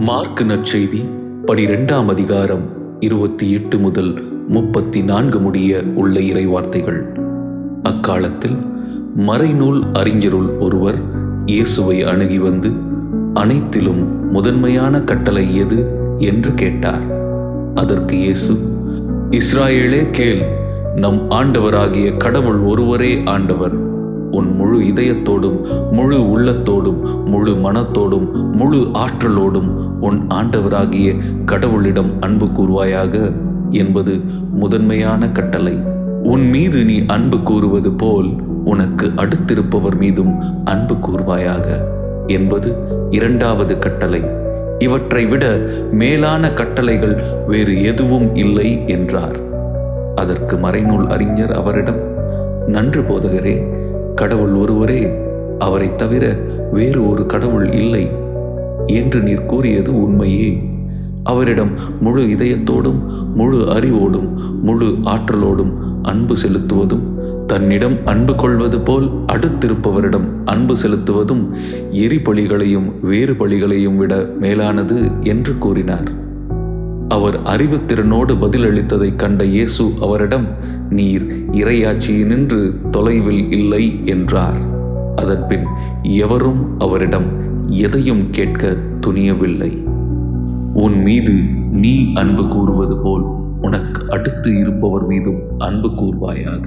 Mark நற்செய்தி பனிரெண்டாம் அதிகாரம் இருபத்தி எட்டு முதல் முப்பத்தி நான்கு முடிய உள்ள இறைவார்த்தைகள். அக்காலத்தில் மறைநூல் அறிஞருள் ஒருவர் இயேசுவை அணுகி வந்து அனைத்திலும் முதன்மையான கட்டளை எது? என்று கேட்டார். அதற்கு இயேசு இஸ்ராயேலே கேள் நம் ஆண்டவராகிய கடவுள் ஒருவரே ஆண்டவர். உன் முழு இதயத்தோடும் முழு உள்ளத்தோடும் முழு மனத்தோடும் முழு ஆற்றலோடும் உன் ஆண்டவராகிய கடவுளிடம் அன்பு கூறுவாயாக என்பது முதன்மையான கட்டளை. உன் மீது நீ அன்பு கூறுவது போல் உனக்கு அடுத்திருப்பவர் மீதும் அன்பு கூறுவாயாக என்பது இரண்டாவது கட்டளை. இவற்றை விட மேலான கட்டளைகள் வேறு எதுவும் இல்லை என்றார். அதற்கு மறைநூல் அறிஞர் அவரிடம் நன்று போதகரே கடவுள் ஒருவரே அவரைத் தவிர வேறு ஒரு கடவுள் இல்லை என்று நீர் கூறியது உண்மையே. அவரிடம் முழு இதயத்தோடும் முழு அறிவோடும் முழு ஆற்றலோடும் அன்பு செலுத்துவதும் தன்னிடம் அன்பு கொள்வது போல் அடுத்திருப்பவரிடம் அன்பு செலுத்துவதும் எரிபலிகளையும் வேறு பலிகளையும் விட மேலானது என்று கூறினார். அவர் அறிவுத்திறனோடு பதிலளித்ததைக் கண்ட இயேசு அவரிடம் நீர் இரையாட்சியினின்று தொலைவில் இல்லை என்றார். அதன்பின் எவரும் அவரிடம் எதையும் கேட்க துணியவில்லை. உன் மீது நீ அன்பு கூறுவது போல் உனக்கு அடுத்து இருப்பவர் மீதும் அன்பு கூறுவாயாக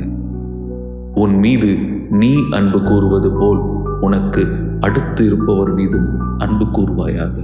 உன் மீது நீ அன்பு கூறுவது போல் உனக்கு அடுத்து இருப்பவர் மீதும் அன்பு கூறுவாயாக